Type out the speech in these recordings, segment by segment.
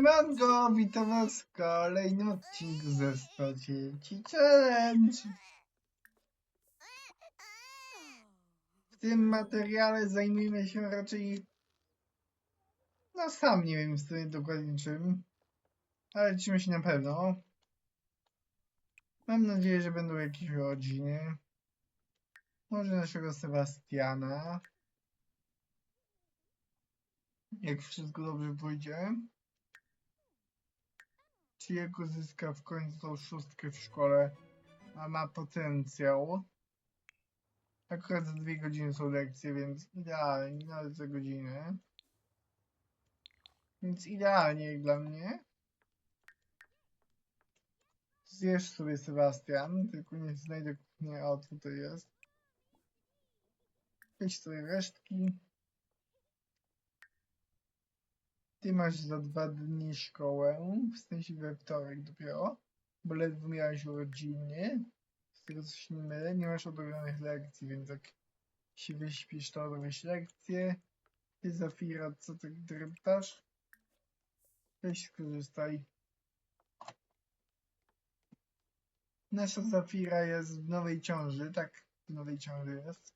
Siemanko, witam was w kolejnym odcinku ze 100 Challenge. W tym materiale zajmujemy się raczej... No sam nie wiem w sumie dokładnie czym, ale czymś na pewno. Mam nadzieję, że będą jakieś rodziny. Może naszego Sebastiana. Jak wszystko dobrze pójdzie. Jego zyska w końcu szóstkę w szkole, a ma potencjał. Akurat za dwie godziny są lekcje, więc idealnie, nawet za godzinę. Więc idealnie dla mnie. Zjesz sobie Sebastian, tylko nie znajdę kuchnię, o tutaj jest. Weź sobie resztki. Ty masz za dwa dni szkołę, w sensie we wtorek dopiero, bo ledwo miałeś urodziny. Z tego co się nie mylę, nie masz odrobionych lekcji, więc jak się wyśpisz, to odrobisz lekcje. Ty Zafira, co ty dreptasz? Weź skorzystaj. Nasza Zafira jest w nowej ciąży, tak, w nowej ciąży jest.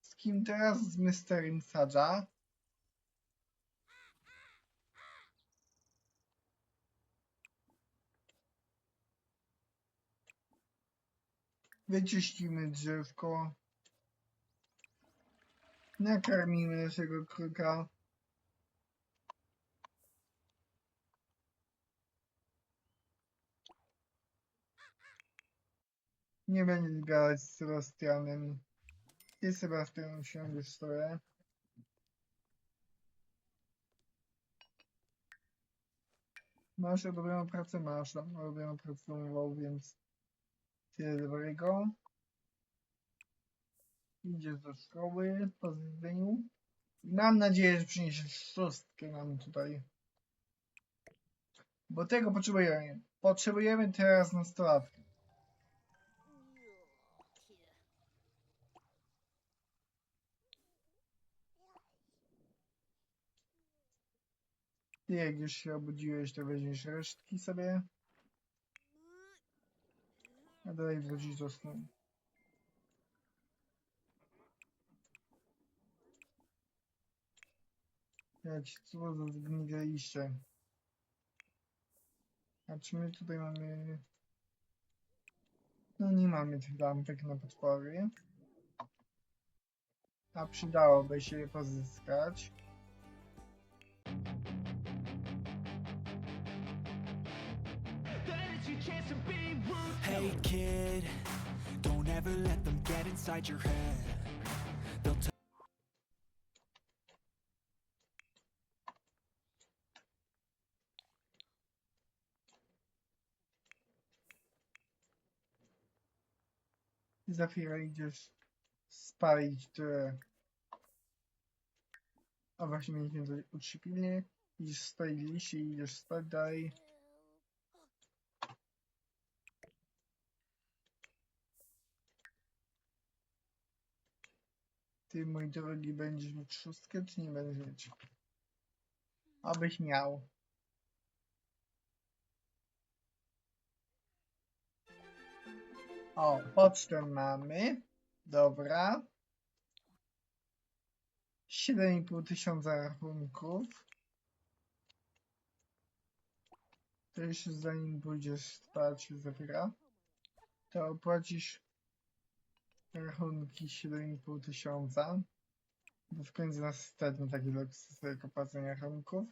Z kim teraz? Z Mysterym Sadza. Wyczyścimy drzewko. Nakarmimy naszego kruka. Nie będzie gadać z Sebastianem. Ty Sebastian usiądziesz sobie. Masz odrobioną pracę? Masz odrobioną pracę więc tyle dobrego. Do szkoły po zjedzeniu. Mam nadzieję, że przyniesiesz szóstkę nam tutaj. Bo tego potrzebujemy. Potrzebujemy teraz nastolatkę. Ty jak już się obudziłeś, to weźmiesz resztki sobie. A dalej wrócisz do snu. Jak co za zgnite liście. A czy my tutaj mamy... No nie mamy tych lampek na potwory. A przydałoby się je pozyskać. Hey kid, don't ever let them get inside your head. They'll Za chwilę idziesz spalić te... A właśnie mieliśmy uczcić pilnie. Idziesz spalić liście idziesz spać dalej. Ty, mój drogi, będziesz mieć szóstkę, czy nie będziesz mieć? Abyś miał. O, pocztę mamy. Dobra. 7,5 tysiąca rachunków. To jeszcze zanim pójdziesz spać, Zafira, to opłacisz rachunki 7,5 tysiąca. Bo w końcu nas stać na taki luksus opłacenia rachunków.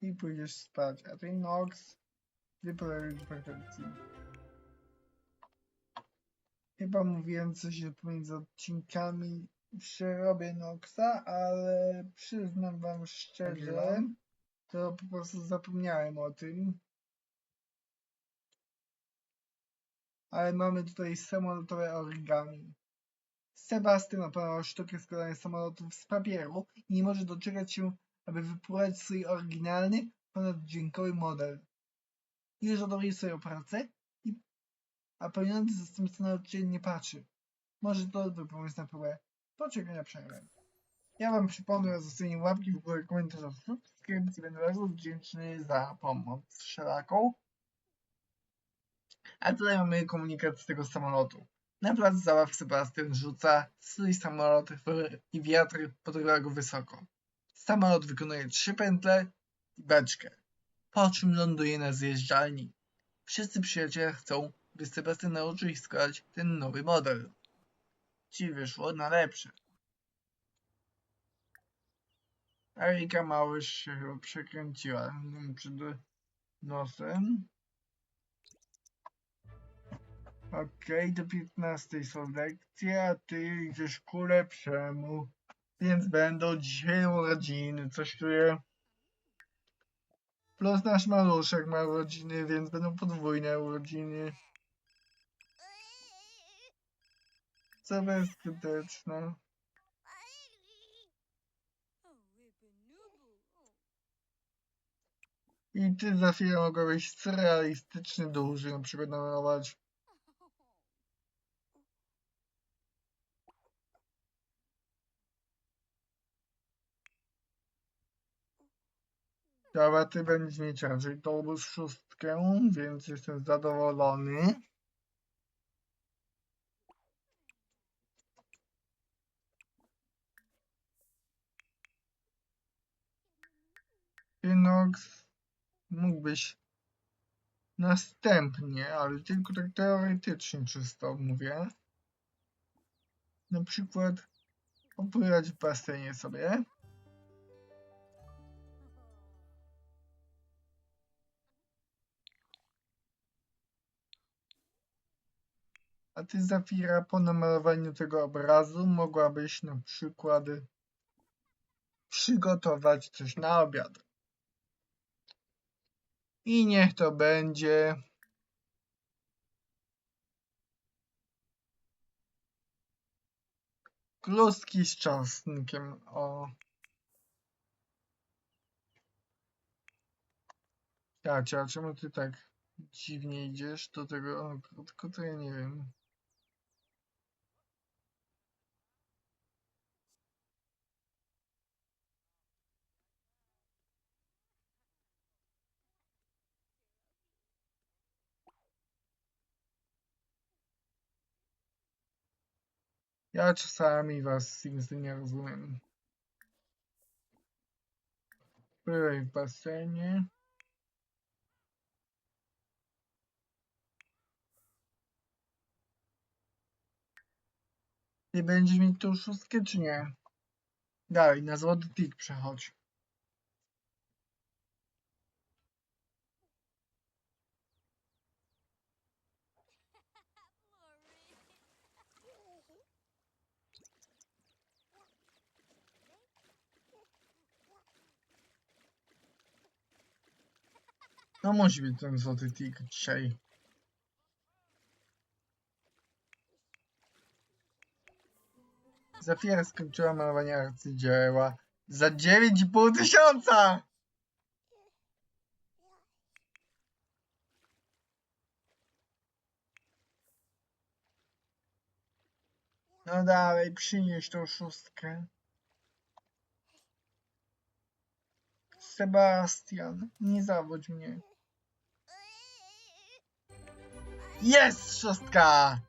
I pójdziesz spać. A ten Nox wypoluje do perfekcji. Chyba mówiłem coś pomiędzy odcinkami, że robię Noxa, ale przyznam wam szczerze, to po prostu zapomniałem o tym. Ale mamy tutaj samolotowe origami. Sebastian opanował sztukę składania samolotów z papieru i nie może doczekać się, aby wypróbować swój oryginalny, ponaddźwiękowy model. Już odrobił swoją pracę, i, a pełniący zastępca nauczyciel nie patrzy. Może to dobry na próbę. Poczekaj na przerwę. Ja wam przypomnę o zostawieniu łapki w górę, komentarza, subskrypcji. Będę bardzo wdzięczny za pomoc wszelaką. A tutaj mamy komunikat z tego samolotu. Na plac zabaw Sebastian rzuca swój samolot i wiatr podrywa go wysoko. Samolot wykonuje trzy pętle i beczkę, po czym ląduje na zjeżdżalni. Wszyscy przyjaciele chcą, by Sebastian nauczył ich składać ten nowy model. Ci wyszło na lepsze. Erika Małysz się chyba przekręciła przed nosem. Okej, do 15 są lekcje, a ty idziesz ku lepszemu. Więc będą dzisiaj urodziny, coś czuję. Plus nasz maluszek ma urodziny, więc będą podwójne urodziny. Co bezskuteczne. I ty za chwilę mogłeś surrealistyczny duży na przykład namalować. Ty będziesz mieć raczej tą szóstkę, więc jestem zadowolony. Synox, mógłbyś następnie, ale tylko tak teoretycznie czysto mówię. Na przykład popływać w basenie sobie. A ty, Zafira, po namalowaniu tego obrazu mogłabyś na przykład przygotować coś na obiad. I niech to będzie kluski z czosnkiem. O. Jacia, czemu ty tak dziwnie idziesz do tego? O, tylko to ja nie wiem. Ja czasami was Simsy nie rozumiem. Byłeś w basenie. Ty będziesz mieć tą szóstkę, czy nie? Dalej, na złoty tik przechodź. No musi być ten złoty tik dzisiaj. Zafira skończyła malowanie arcydzieła za 9,5 tysiąca! No dalej, przynieś tą szóstkę. Sebastian, nie zawodź mnie. Jest szóstka!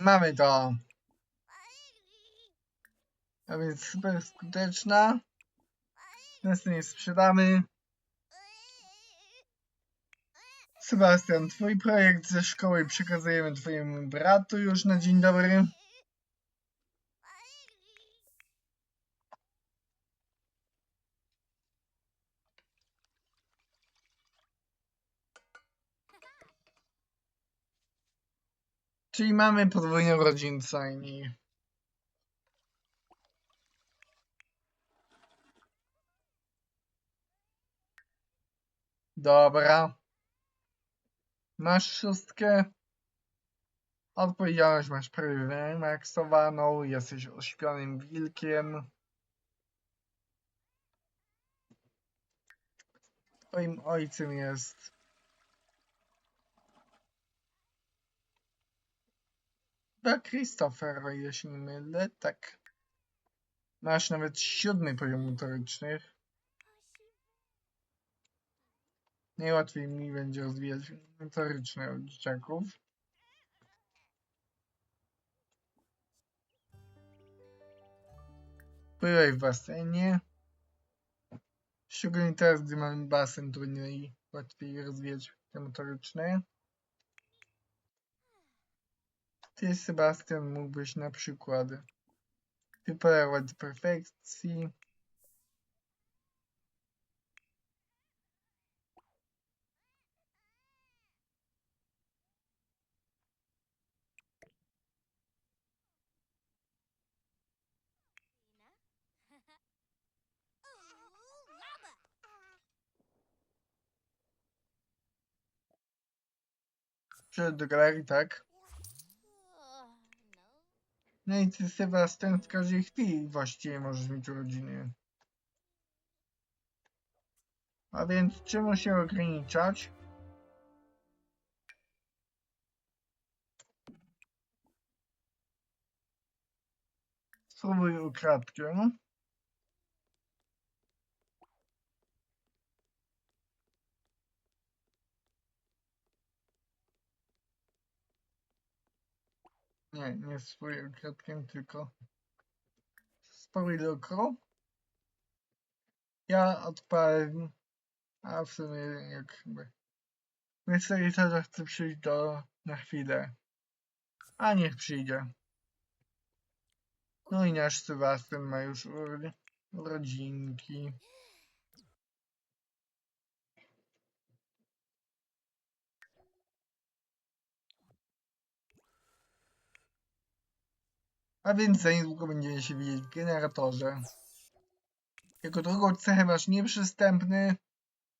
Mamy to. A więc super skuteczna. Następnie sprzedamy. Sebastian, twój projekt ze szkoły przekazujemy twojemu bratu już na dzień dobry. Czyli mamy podwójną rodzinę i Dobra. Masz szóstkę. Odpowiedzialność masz prawie wymaksowaną. Jesteś ośpionym wilkiem. Twoim ojcem jest. Chyba Christopher, o ile się nie mylę. Tak. Masz nawet siódmy poziom motorycznych. Najłatwiej mi będzie rozwijać motoryczne od dzieciaków. Pływaj w basenie. Szczególnie teraz, gdy mamy basen, to będzie najłatwiej rozwijać te motoryczne. Ty, Sebastian, mógłbyś na przykład wyparować do perfekcji. Przed do galerii, tak? No i ty, Sebastian, w każdej chwili właściwie możesz mieć urodziny. A więc czemu się ograniczać? Spróbuj ukradkę. Nie, nie swój ukradkiem, tylko spróbuj lukru. Ja odpalę, a w sumie jakby... Myślę, że chce przyjść do na chwilę. A niech przyjdzie. No i nasz Sebastian ma już uro- urodzinki. A więc za niedługo będziemy się widzieć w generatorze. Jako drugą cechę masz nieprzystępny.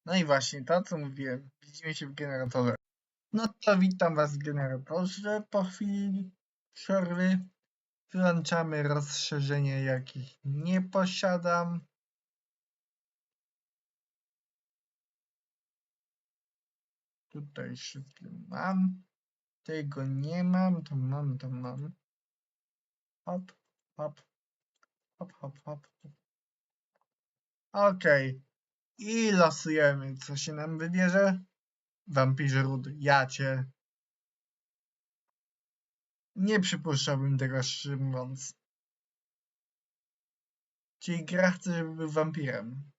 No i właśnie, to co mówiłem. Widzimy się w generatorze. No to witam was w generatorze po chwili przerwy. Wyłączamy rozszerzenia, jakich nie posiadam. Tutaj wszystkie mam. Tego nie mam, to mam, to mam. Hop, hop, hop, hop, hop. Okej. I losujemy, co się nam wybierze. Wampirze Ród, ja cię. Nie przypuszczałbym tego szczerze mówiąc. Czyli gra chce, żeby był wampirem,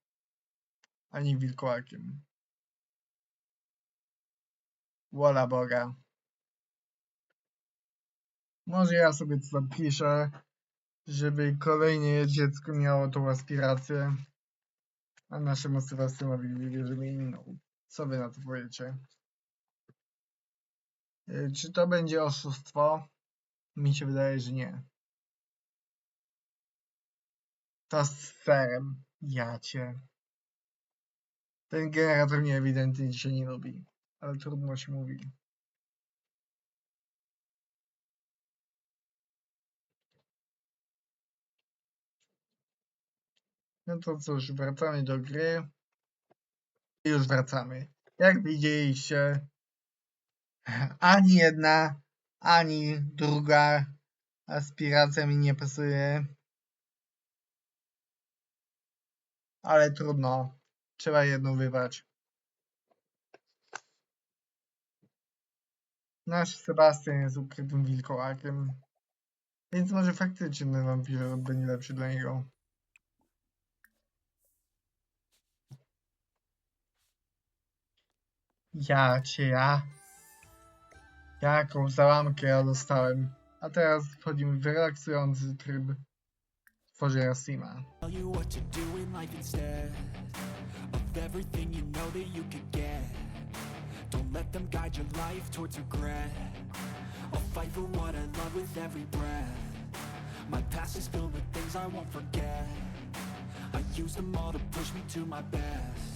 a nie wilkołakiem. Wola Boga. Może ja sobie to zapiszę, żeby kolejne dziecko miało tą aspirację, a naszemu Sebastianowi wybierzemy inną. Co wy na to powiecie? Y, Czy to będzie oszustwo? Mi się wydaje, że nie. To z serem. Ja cię. Ten generator mnie ewidentnie dzisiaj nie lubi. Ale trudno się mówi. No to cóż, wracamy do gry. I już wracamy. Jak widzieliście, ani jedna, ani druga aspiracja mi nie pasuje. Ale trudno. Trzeba jedną wybrać. Nasz Sebastian jest ukrytym wilkołakiem. Więc może faktycznie ten wampir będzie lepszy dla niego. Ja cię ja. Jaką załamkę ja dostałem. A teraz wchodzimy w relaksujący tryb tworzenia breath. My past is filled with things I won't forget. I use them all to push me to my best.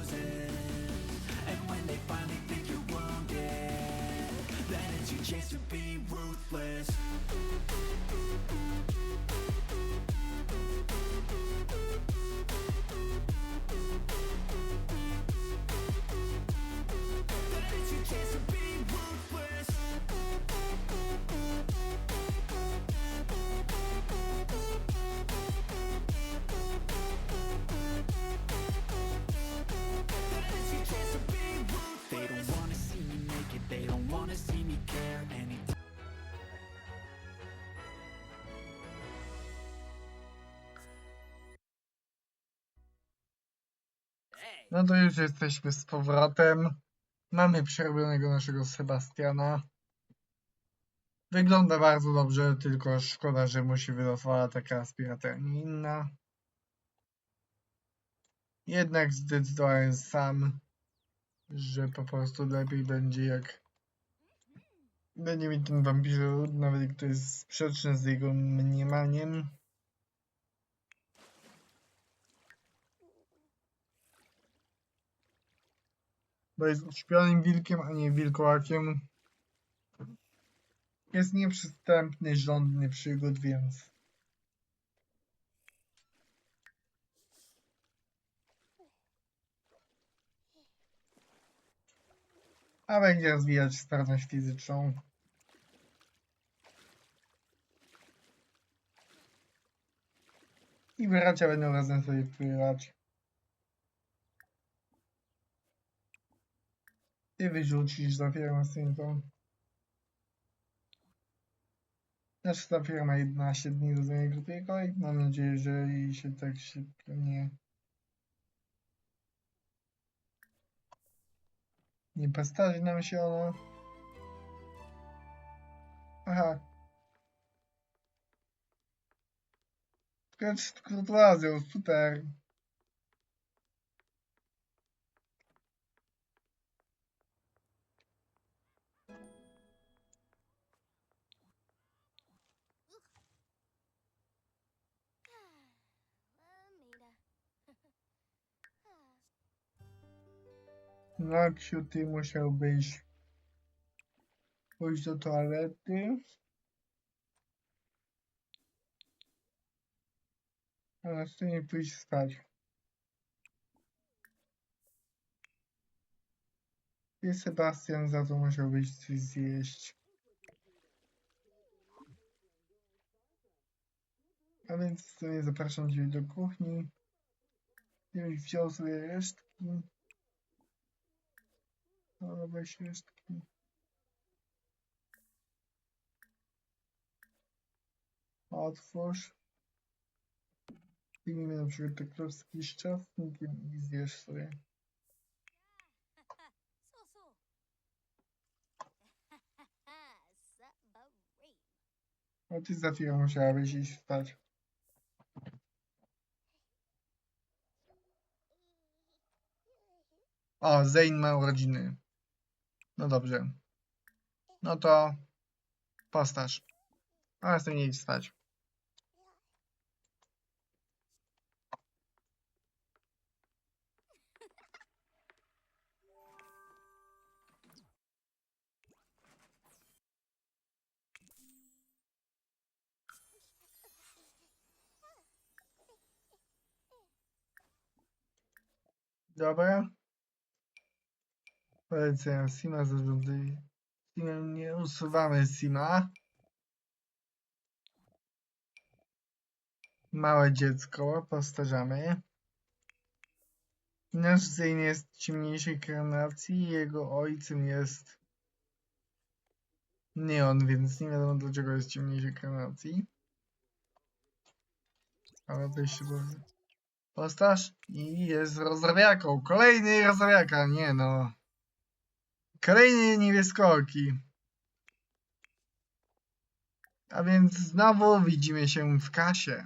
No to już jesteśmy z powrotem. Mamy przerobionego naszego Sebastiana. Wygląda bardzo dobrze, tylko szkoda, że mu się wylosowała taka aspiracja, nie inna. Jednak zdecydowałem sam, że po prostu lepiej będzie jak będzie mieć ten wampirze ród, nawet jak to jest sprzeczne z jego mniemaniem. Bo jest uśpionym wilkiem, a nie wilkołakiem. Jest nieprzystępny, żądny przygód, więc... A będzie rozwijać sprawność fizyczną. I bracia będą razem sobie wpływać. Ty wyrzucisz za firmę Sinton. Znaczy ta firma 11 dni do zmiany krótkiego i mam nadzieję, że jej się tak szybko nie... Nie postarzy nam się ona. Aha. Sketch kurtuazją, super. Maksiu, ty musiałbyś pójść do toalety. A następnie pójść spać. Ty, Sebastian, za to musiałbyś coś zjeść. A więc w sumie zapraszam Cię do kuchni. Żebyś wziął sobie resztki. Ale weź resztki. Otwórz. Wyjmij na przykład te klocki z i zjesz sobie. No ty za chwilę musiałabyś iść spać. O, Zayn ma urodziny. No dobrze. No to postaż. A następnie idź spać. Dobra. Polecenia Sima zarządzaj. Sima nie usuwamy Sima. Małe dziecko, postarzamy. Nasz Zane jest ciemniejszej karnacji, jego ojcem jest Neon, więc nie wiadomo dlaczego jest ciemniejszej karnacji. Ale weź się bo... postać i jest rozrabiaką. Kolejny rozrabiaka, nie no. Kolejny niebieskooki. A więc znowu widzimy się w kasie.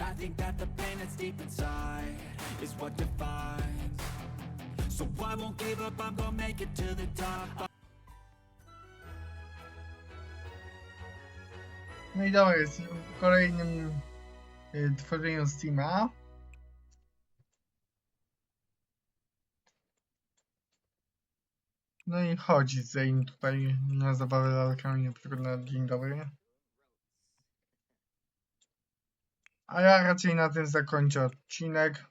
I think that the pain that's deep inside is what defines. So I won't give up, I'm gonna make it to the top. No i dobra, jest w kolejnym y, tworzeniu Steama. No i chodzi Zane tutaj na zabawę lalkami, na przykład na dzień dobry. A ja raczej na tym zakończę odcinek.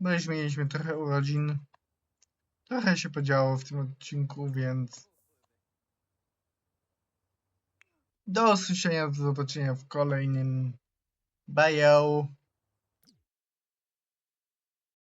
Bo już mieliśmy trochę urodzin. Trochę się podziało w tym odcinku, więc do usłyszenia, do zobaczenia w kolejnym. Bye!